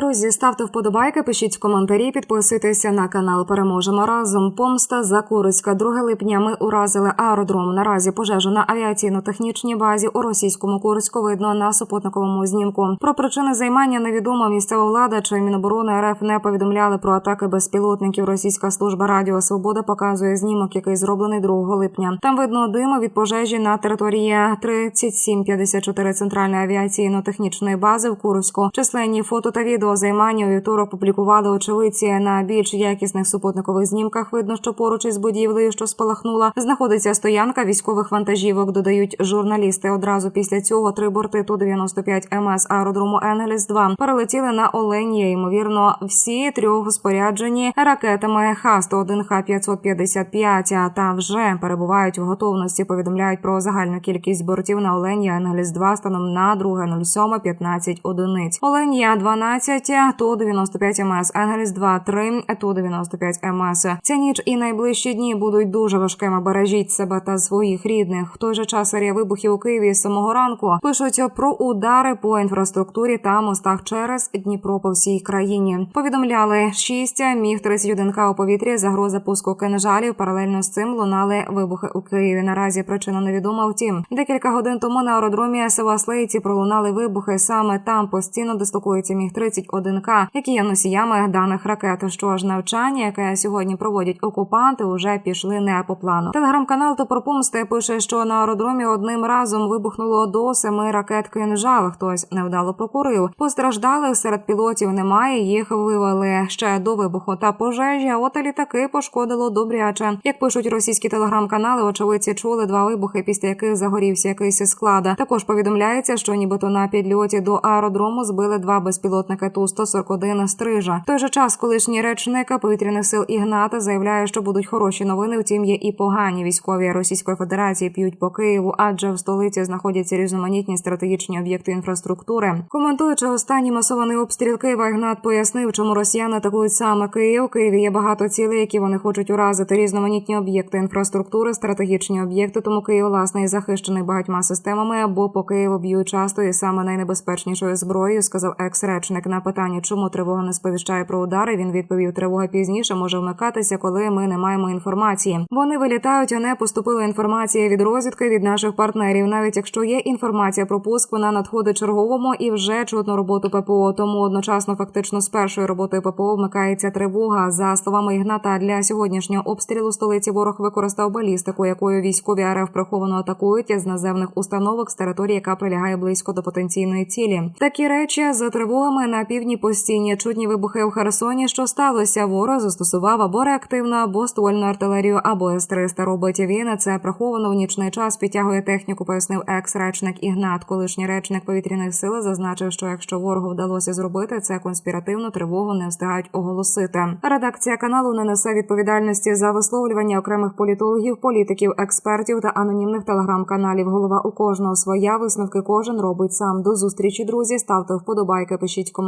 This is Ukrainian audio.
Друзі, ставте вподобайки, пишіть коментарі, підписуйтеся на канал. Переможемо разом. Помста за Курицька. 2 липня ми уразили аеродром. Наразі пожежу на авіаційно-технічній базі у російському Курську видно на супутниковому знімку. Про причини займання невідомо. Місцева влада чи Міноборони РФ не повідомляли про атаки безпілотників. Російська служба Радіо Свобода показує знімок, який зроблений 2 липня. Там видно диму від пожежі на території 3754 центральної авіаційно-технічної бази в Курську. Численні фото та відео займання у вівторок публікували очевидці на більш якісних супутникових знімках. Видно, що поруч із будівлею, що спалахнула, знаходиться стоянка військових вантажівок. Додають журналісти. Одразу після цього три борти ту 95 МС аеродрому Енгельс 2 перелетіли на Оленія. Ймовірно, всі трьох споряджені ракетами Х-101, Х-555 та вже перебувають в готовності. Повідомляють про загальну кількість бортів на Оленія Енгельс 2 станом на 2.07 15 одиниць. Оленія 12, Закарпаття то 95 МС, Ангельс 2-3, то 95 МС. Ця ніч і найближчі дні будуть дуже важкими. Бережіть себе та своїх рідних. В той же час арія вибухів у Києві з самого ранку пишуть про удари по інфраструктурі та мостах через Дніпро по всій країні. Повідомляли 6 міг 31 к у повітрі. Загроза пуску кинжалів. Паралельно з цим лунали вибухи у Києві. Наразі причина невідома. Втім, декілька годин тому на аеродромі Севаслейці пролунали вибухи. Саме там постійно дислокується міг 30 С-31К, які є носіями даних ракет. Що ж навчання, яке сьогодні проводять окупанти, уже пішли не по плану. Телеграм-канал Топорпомсти пише, що на аеродромі одним разом вибухнуло до семи ракет кинжал. Хтось невдало покурив. Постраждалих серед пілотів немає. Їх вивели ще до вибуху та пожежі. а От літаки пошкодило добряче. Як пишуть російські телеграм-канали, очевидці чули два вибухи, після яких загорівся якийсь склад. Також повідомляється, що нібито на підльоті до аеродрому збили два безпілотники ту 141 стрижа. В той же час, колишній речник повітряних сил Ігната заявляє, що будуть хороші новини. Втім, є і погані військові Російської Федерації п'ють по Києву, адже в столиці знаходяться різноманітні стратегічні об'єкти інфраструктури. Коментуючи останній масований обстріл Києва, Ігнат пояснив, чому росіяни атакують саме Київ. У Києві є багато цілей, які вони хочуть уразити. Різноманітні об'єкти інфраструктури, стратегічні об'єкти. Тому Київ власне і захищений багатьма системами. Або по Києву б'ють часто і саме найнебезпечнішою зброєю, сказав екс-речник на питання, чому тривога не сповіщає про удари. Він відповів: тривога пізніше може вмикатися, коли ми не маємо інформації. Вони вилітають, а не поступила інформація від розвідки від наших партнерів. Навіть якщо є інформація про пуск, вона надходить черговому і вже чутно роботу ППО. Тому одночасно, фактично, з першої роботи ППО вмикається тривога. За словами Ігната, для сьогоднішнього обстрілу столиці ворог використав балістику, якою військові РФ приховано атакують з наземних установок з території, яка прилягає близько до потенційної цілі. Такі речі за тривогами на півдні постійні чутні вибухи в Херсоні. Що сталося? Ворог застосував або реактивну, або ствольну артилерію, або С-300 робить він. Це приховано в нічний час. Підтягує техніку, пояснив екс-речник Ігнат. Колишній речник повітряних сил зазначив, що якщо ворогу вдалося зробити це конспіративну тривогу, не встигають оголосити. Редакція каналу не несе відповідальності за висловлювання окремих політологів, політиків, експертів та анонімних телеграм-каналів. Голова у кожного своя висновки кожен робить сам. До зустрічі, друзі. Ставте вподобайки, пишіть